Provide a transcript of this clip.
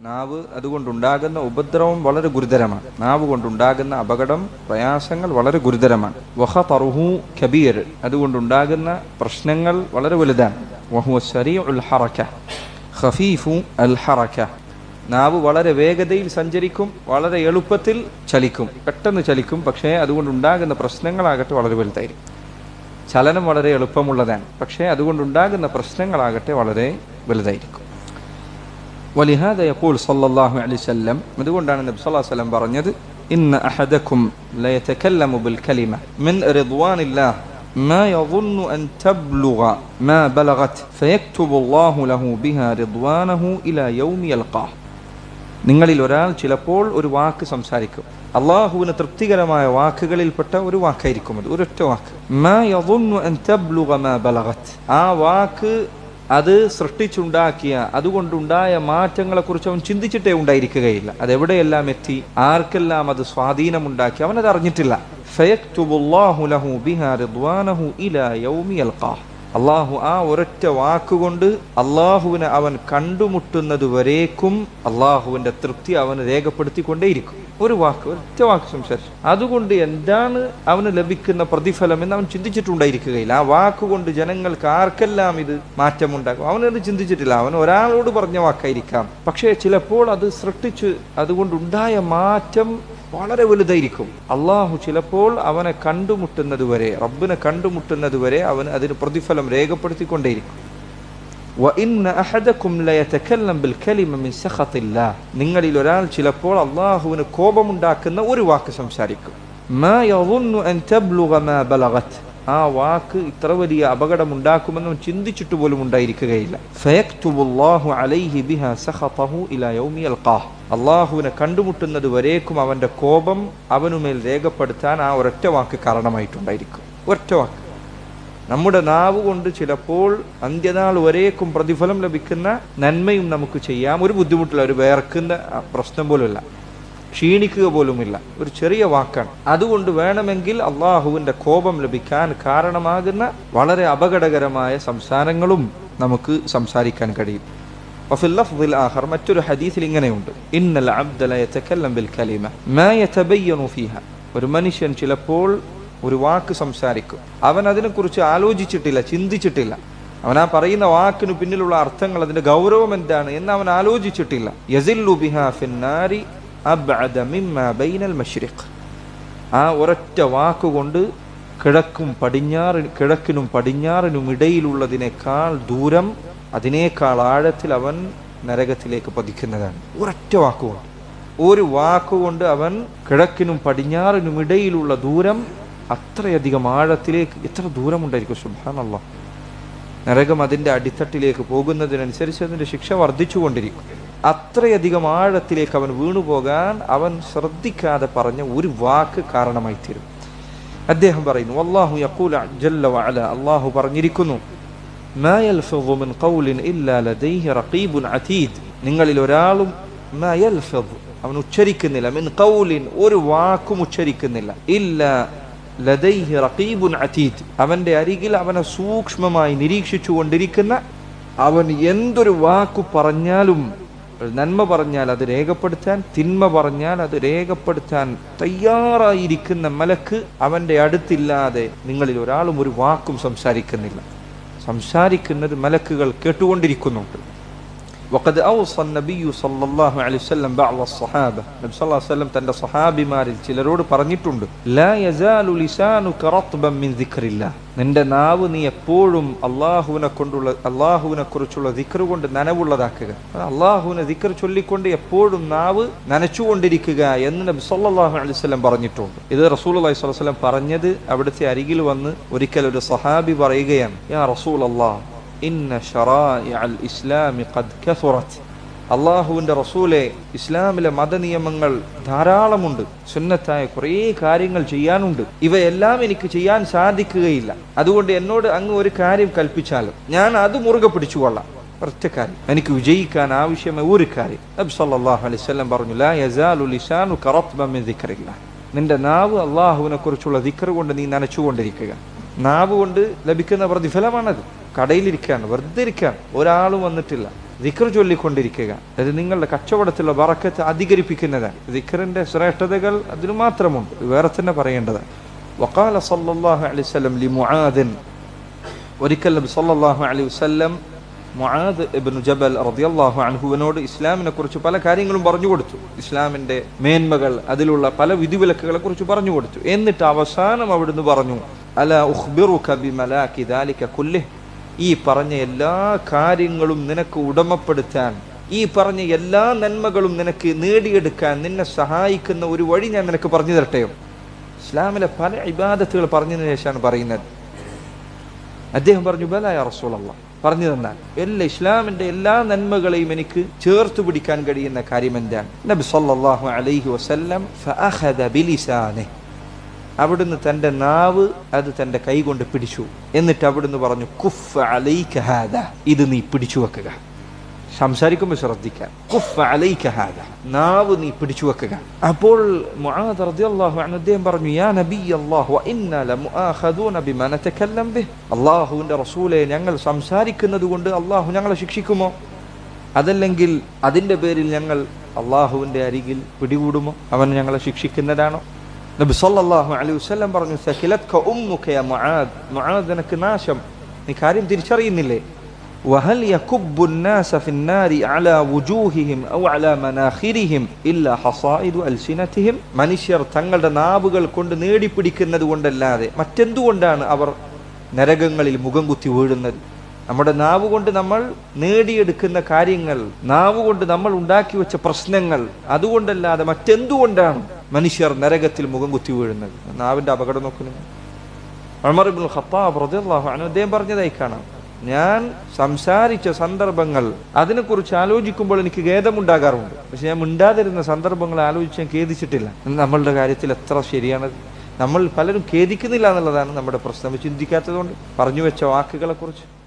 നാവ് അതുകൊണ്ടുണ്ടാകുന്ന ഉപദ്രവം വളരെ ഗുരുതരമാണ്. നാവ് കൊണ്ടുണ്ടാകുന്ന അപകടം പ്രയാസങ്ങൾ വളരെ ഗുരുതരമാണ്. വഹ തറുഹു കബീർ അതുകൊണ്ടുണ്ടാകുന്ന പ്രശ്നങ്ങൾ വളരെ വലുതാണ്. വഹു ശരീ ഉൽ ഹറക്ക അൽ ഹറക്ക നാവ് വളരെ വേഗതയിൽ സഞ്ചരിക്കും വളരെ എളുപ്പത്തിൽ ചലിക്കും പെട്ടെന്ന് ചലിക്കും പക്ഷേ അതുകൊണ്ടുണ്ടാകുന്ന പ്രശ്നങ്ങളാകട്ടെ വളരെ വലുതായിരിക്കും. ചലനം വളരെ എളുപ്പമുള്ളതാണ് പക്ഷേ അതുകൊണ്ടുണ്ടാകുന്ന പ്രശ്നങ്ങളാകട്ടെ വളരെ വലുതായിരിക്കും. ولهذا يقول صلى الله വലിഹാദ യഖൂൽ സല്ലല്ലാഹു അലൈഹി വസല്ലം അതുകൊണ്ടാണ് നബി സല്ലല്ലാഹു അലൈഹി പറഞ്ഞത് ഇന്ന لا يتكلم ബിൽ من رضوان الله ما يظن أن تبلغ ما بلغت فيكتب الله له بها رضوانه إلى يوم يلقاه നിങ്ങളിൽ ഒരാൾ ചിലപ്പോൾ ഒരു വാക്ക് സംസാരിക്കും. അള്ളാഹുവിന് തൃപ്തികരമായ വാക്കുകളിൽപ്പെട്ട ഒരു വാക്കായിരിക്കും അത് ഒരൊറ്റ വാക്ക്. ആ വാക്ക് അത് സൃഷ്ടിച്ചുണ്ടാക്കിയ അതുകൊണ്ടുണ്ടായ മാറ്റങ്ങളെക്കുറിച്ച് അവൻ ചിന്തിച്ചിട്ടേ ഉണ്ടായിരിക്കുകയില്ല. അതെവിടെയെല്ലാം എത്തി? ആർക്കെല്ലാം അത് സ്വാധീനമുണ്ടാക്കി? അവൻ അത് അറിഞ്ഞിട്ടില്ല അള്ളാഹു ആ ഒരൊറ്റ വാക്കുകൊണ്ട് അള്ളാഹുവിനെ അവൻ കണ്ടുമുട്ടുന്നത് വരേക്കും അള്ളാഹുവിന്റെ തൃപ്തി അവന് രേഖപ്പെടുത്തിക്കൊണ്ടേയിരിക്കും. ഒരു വാക്ക് ഒറ്റ വാക്ക് സംസാരിച്ചു. അതുകൊണ്ട് എന്താണ് അവന് ലഭിക്കുന്ന പ്രതിഫലം എന്ന് അവൻ ചിന്തിച്ചിട്ടുണ്ടായിരിക്കുകയില്ല. ആ വാക്കുകൊണ്ട് ജനങ്ങൾക്ക് ആർക്കെല്ലാം ഇത് മാറ്റമുണ്ടാക്കും അവനത് ചിന്തിച്ചിട്ടില്ല. അവൻ ഒരാളോട് പറഞ്ഞ വാക്കായിരിക്കാം. പക്ഷേ ചിലപ്പോൾ അത് സൃഷ്ടിച്ച് അതുകൊണ്ടുണ്ടായ മാറ്റം വളരെ വലുതായിരിക്കും. അള്ളാഹു ചിലപ്പോൾ അവനെ കണ്ടുമുട്ടുന്നത് വരെ റബ്ബിനെ കണ്ടുമുട്ടുന്നത് വരെ അവൻ അതിന് പ്രതിഫലം രേഖപ്പെടുത്തിക്കൊണ്ടേയിരിക്കും. നിങ്ങളിൽ ഒരാൾ ചിലപ്പോൾ അള്ളാഹുവിന് കോപമുണ്ടാക്കുന്ന ഒരു വാക്ക് സംസാരിക്കും. ആ വാക്ക് ഇത്ര വലിയ അപകടം അപകടമുണ്ടാക്കുമെന്നും ചിന്തിച്ചിട്ട് പോലും ഉണ്ടായിരിക്കുകയില്ല. അള്ളാഹുവിനെ കണ്ടുമുട്ടുന്നത് വരേക്കും അവന്റെ കോപം അവനുമേൽ രേഖപ്പെടുത്താൻ ആ ഒരൊറ്റ വാക്ക് കാരണമായിട്ടുണ്ടായിരിക്കും. ഒറ്റ വാക്ക്. നമ്മുടെ നാവ് കൊണ്ട് ചിലപ്പോൾ അന്ത്യനാൾ ഒരേക്കും പ്രതിഫലം ലഭിക്കുന്ന നന്മയും നമുക്ക് ചെയ്യാം. ഒരു ബുദ്ധിമുട്ടില്ല ഒരു വേർക്കുന്ന പ്രശ്നം പോലുമില്ല. ക്ഷീണിക്കുക പോലുമില്ല. ഒരു ചെറിയ വാക്കാണ്. അതുകൊണ്ട് വേണമെങ്കിൽ അള്ളാഹുവിന്റെ കോപം ലഭിക്കാൻ കാരണമാകുന്ന വളരെ അപകടകരമായ സംസാരങ്ങളും നമുക്ക് സംസാരിക്കാൻ കഴിയും. ആഹർ മറ്റൊരു ഹദീസിൽ ഇങ്ങനെയുണ്ട്. ഇന്നൽ ബിൽ മാ ഒരു മനുഷ്യൻ ചിലപ്പോൾ ഒരു വാക്ക് സംസാരിക്കും. അവൻ അതിനെക്കുറിച്ച് ആലോചിച്ചിട്ടില്ല ചിന്തിച്ചിട്ടില്ല. അവൻ ആ പറയുന്ന വാക്കിന് പിന്നിലുള്ള അർത്ഥങ്ങൾ അതിന്റെ ഗൗരവം എന്താണ് എന്ന് അവൻ ആലോചിച്ചിട്ടില്ല. യസില്ലു ഫിന്നാരി ബൈനൽ ആ ഒരൊറ്റ വാക്കുകൊണ്ട് കിഴക്കും പടിഞ്ഞാറ് കിഴക്കിനും പടിഞ്ഞാറിനും ഇടയിലുള്ളതിനേക്കാൾ ദൂരം അതിനേക്കാൾ ആഴത്തിൽ അവൻ നരകത്തിലേക്ക് പതിക്കുന്നതാണ്. ഒരൊറ്റ വാക്കുകൊണ്ട്. ഒരു വാക്കുകൊണ്ട് അവൻ കിഴക്കിനും പടിഞ്ഞാറിനും ഇടയിലുള്ള ദൂരം അത്രയധികം ആഴത്തിലേക്ക് എത്ര ദൂരമുണ്ടായിരിക്കും? സുബാനല്ല നരകം അതിന്റെ അടിത്തട്ടിലേക്ക് പോകുന്നതിനനുസരിച്ച് അതിന്റെ ശിക്ഷ വർദ്ധിച്ചുകൊണ്ടിരിക്കും. അത്രയധികം ആഴത്തിലേക്ക് അവൻ വീണുപോകാൻ അവൻ ശ്രദ്ധിക്കാതെ പറഞ്ഞ ഒരു വാക്ക് കാരണമായി തീരും അദ്ദേഹം പറയുന്നു അള്ളാഹു യക്കൂല ജല്ല വഅല. അള്ളാഹു പറഞ്ഞിരിക്കുന്നു നിങ്ങളിൽ ഒരാളും അവൻ ഉച്ചരിക്കുന്നില്ല. മിൻ കൗലിൻ ഒരു വാക്കും ഉച്ചരിക്കുന്നില്ല. ഇല്ലാ ലദൈഹി റഖീബുൻ അതീത് അവന്റെ അരികിൽ അവനെ സൂക്ഷ്മമായി നിരീക്ഷിച്ചു കൊണ്ടിരിക്കുന്ന അവൻ എന്തൊരു വാക്കു പറഞ്ഞാലും നന്മ പറഞ്ഞാൽ അത് രേഖപ്പെടുത്താൻ തിന്മ പറഞ്ഞാൽ അത് രേഖപ്പെടുത്താൻ തയ്യാറായിരിക്കുന്ന മലക്ക് അവന്റെ അടുത്തില്ലാതെ നിങ്ങളിൽ ഒരാളും ഒരു വാക്കും സംസാരിക്കുന്നില്ല. സംസാരിക്കുന്നത് മലക്കുകൾ കേട്ടുകൊണ്ടിരിക്കുന്നുണ്ട്. വക്കത് ഔസൻ നബിയു സല്ലല്ലാഹു അലൈഹി വസല്ലം صلى സ്വഹാബ നബി وسلم അലൈഹി صحابي തന്റെ സ്വഹാബിമാരിൽ ചിലരോട് പറഞ്ഞിട്ടുണ്ട് ലാ യസാലു رطبا من മിൻ الله നിന്റെ നാവ് നീ എപ്പോഴും അള്ളാഹുവിനെ കൊണ്ടുള്ള അള്ളാഹുവിനെ കുറിച്ചുള്ള ദിക്ർ കൊണ്ട് നനവുള്ളതാക്കുക. അള്ളാഹുവിനെ ദിക്ർ ചൊല്ലിക്കൊണ്ട് എപ്പോഴും നാവ് നനച്ചുകൊണ്ടിരിക്കുക എന്ന് നബി സല്ലാഹു അലൈവല്ലം പറഞ്ഞിട്ടുണ്ട്. ഇത് റസൂൽ അള്ളഹി സ്വലം പറഞ്ഞത് അവിടുത്തെ അരികിൽ വന്ന് ഒരിക്കൽ ഒരു സഹാബി പറയുകയാണ് യാ റസൂൽ അള്ളാഹ് ഇന്ന ഷറാഇഅൽ ഇസ്ലാമി ഖദ് കസുറത്ത് അള്ളാഹുവിന്റെ റസൂലെ ഇസ്ലാമിലെ മതനിയമങ്ങൾ ധാരാളമുണ്ട്. സുന്നത്തായ കുറേ കാര്യങ്ങൾ ചെയ്യാനുണ്ട്. ഇവയെല്ലാം എനിക്ക് ചെയ്യാൻ സാധിക്കുകയില്ല. അതുകൊണ്ട് എന്നോട് അങ്ങ് ഒരു കാര്യം കൽപ്പിച്ചാലും ഞാൻ അത് മുറുകെ പിടിച്ചുകൊള്ളാം ഒറ്റ കാര്യം. എനിക്ക് വിജയിക്കാൻ ആവശ്യമായ ഒരു കാര്യം. നബി സല്ലല്ലാഹു അലൈഹി വസല്ലം പറഞ്ഞു ലാ യസാലു ലിസാനു കറത്ബ മിൻ ദിക്രില്ലാ നിന്റെ നാവ് അള്ളാഹുവിനെ കുറിച്ചുള്ള ദിക്കർ കൊണ്ട് നീ നനച്ചുകൊണ്ടിരിക്കുക. നാവ് കൊണ്ട് ലഭിക്കുന്ന പ്രതിഫലമാണത്. കടയിലിരിക്കുകയാണ് വെറുതെ ഇരിക്കുകയാണ്. ഒരാളും വന്നിട്ടില്ല. ദിക്കർ ചൊല്ലിക്കൊണ്ടിരിക്കുക. അത് നിങ്ങളുടെ കച്ചവടത്തിലുള്ള വറക്കത്ത് അധികരിപ്പിക്കുന്നതാണ്. ദിക്റിന്റെ ശ്രേഷ്ഠതകൾ അതിന് മാത്രമുണ്ട്. വേറെ തന്നെ പറയേണ്ടതാണ്. വക്കാല സല്ലല്ലാഹു അലൈഹി വസല്ലം ലി മുആദിൻ. ഒരിക്കൽ നബി സല്ലല്ലാഹു അലൈഹി വസല്ലം മുആദ് ഇബ്നു ജബൽ റളിയല്ലാഹു അൻഹുവിനോട് ഇസ്ലാമിനെ കുറിച്ച് പല കാര്യങ്ങളും പറഞ്ഞു കൊടുത്തു. ഇസ്ലാമിന്റെ മേന്മകൾ അതിലുള്ള പല വിധിവിലക്കുകളെ കുറിച്ച് പറഞ്ഞു കൊടുത്തു. എന്നിട്ട് അവസാനം അവിടുന്ന് പറഞ്ഞു അല ഉഖ്ബിറുക ബിമലാക്കി ദാലിക കുല്ലിഹ്. ഈ പറഞ്ഞ എല്ലാ കാര്യങ്ങളും നിനക്ക് ഉടമപ്പെടുത്താൻ ഈ പറഞ്ഞ എല്ലാ നന്മകളും നിനക്ക് നേടിയെടുക്കാൻ നിന്നെ സഹായിക്കുന്ന ഒരു വഴി ഞാൻ നിനക്ക് പറഞ്ഞു തരട്ടെയോ ഇസ്ലാമിലെ പല ഇബാദത്തുകൾ പറഞ്ഞതിന് ശേഷമാണ് പറയുന്നത്. അദ്ദേഹം പറഞ്ഞു ബലായ റസൂലല്ല. പറഞ്ഞു തന്നാൽ എല്ലാ ഇസ്ലാമിന്റെ എല്ലാ നന്മകളെയും എനിക്ക് ചേർത്ത് പിടിക്കാൻ കഴിയുന്ന കാര്യം എന്താണ്? നബി സല്ലാഹു അലൈഹി ബിലിസാനിഹി. അവിടുന്ന് തന്റെ നാവ് അത് തന്റെ കൈ കൊണ്ട് പിടിച്ചു. എന്നിട്ട് അവിടുന്ന് പറഞ്ഞു കുഫ് അലൈക ഹാദ. ഇത് നീ പിടിച്ചു വെക്കുക. സംസാരിക്കുമ്പോൾ ശ്രദ്ധിക്കാം. കുഫ് അലൈക ഹാദ. നാവ് നീ പിടിച്ചു വെക്കുക. അപ്പോൾ അദ്ദേഹം പറഞ്ഞു യാ നബി അല്ലാഹുവിന്റെ റസൂലെ ഞങ്ങൾ സംസാരിക്കുന്നത് കൊണ്ട് അല്ലാഹു ഞങ്ങളെ ശിക്ഷിക്കുമോ? അതല്ലെങ്കിൽ അതിന്റെ പേരിൽ ഞങ്ങൾ അള്ളാഹുവിന്റെ അരികിൽ പിടികൂടുമോ? അവൻ ഞങ്ങളെ ശിക്ഷിക്കുന്നതാണോ? നബി സല്ലല്ലാഹു അലൈഹി വസല്ലം പറഞ്ഞു സകിലത്ക ഉമ്മുക യാ മുആദ് മുആദ് നിനക്ക് നാശം നീ കാര്യം തിരിച്ചറിയുന്നില്ലേ وهل يكب الناس في النار على وجوههم أو على مناخرهم إلا حصائد ألسنتهم മനുഷ്യർ തങ്ങളുടെ നാവുകൾ കൊണ്ട് നേടിപ്പിടിക്കുന്നത് കൊണ്ടല്ലാതെ മറ്റെന്തുകൊണ്ടാണ് അവർ നരകങ്ങളിൽ മുഖം കുത്തി വീഴുന്നത് നമ്മുടെ നാവ് കൊണ്ട് നമ്മൾ നേടിയെടുക്കുന്ന കാര്യങ്ങൾ നാവ് കൊണ്ട് നമ്മൾ ഉണ്ടാക്കി വെച്ച പ്രശ്നങ്ങൾ അതുകൊണ്ടല്ലാതെ മറ്റെന്തുകൊണ്ടാണ് മനുഷ്യർ നരകത്തിൽ മുഖം കുത്തി വീഴുന്നത്. നാവിന്റെ അപകടം നോക്കുന്നു അമർബുൽ ഖത്താബ് റളിയല്ലാഹു അൻഹു അദ്ദേഹം പറഞ്ഞതായി കാണാം. ഞാൻ സംസാരിച്ച സന്ദർഭങ്ങൾ അതിനെക്കുറിച്ച് ആലോചിക്കുമ്പോൾ എനിക്ക് ഖേദമുണ്ടാകാറുണ്ട്. പക്ഷെ ഞാൻ മിണ്ടാതിരുന്ന സന്ദർഭങ്ങൾ ആലോചിച്ച് ഞാൻ ഖേദിച്ചിട്ടില്ല. നമ്മളുടെ കാര്യത്തിൽ എത്ര ശരിയാണത്? നമ്മൾ പലരും ഖേദിക്കുന്നില്ല എന്നുള്ളതാണ് നമ്മുടെ പ്രശ്നം. ചിന്തിക്കാത്തതുകൊണ്ട് പറഞ്ഞു വെച്ച വാക്കുകളെ കുറിച്ച്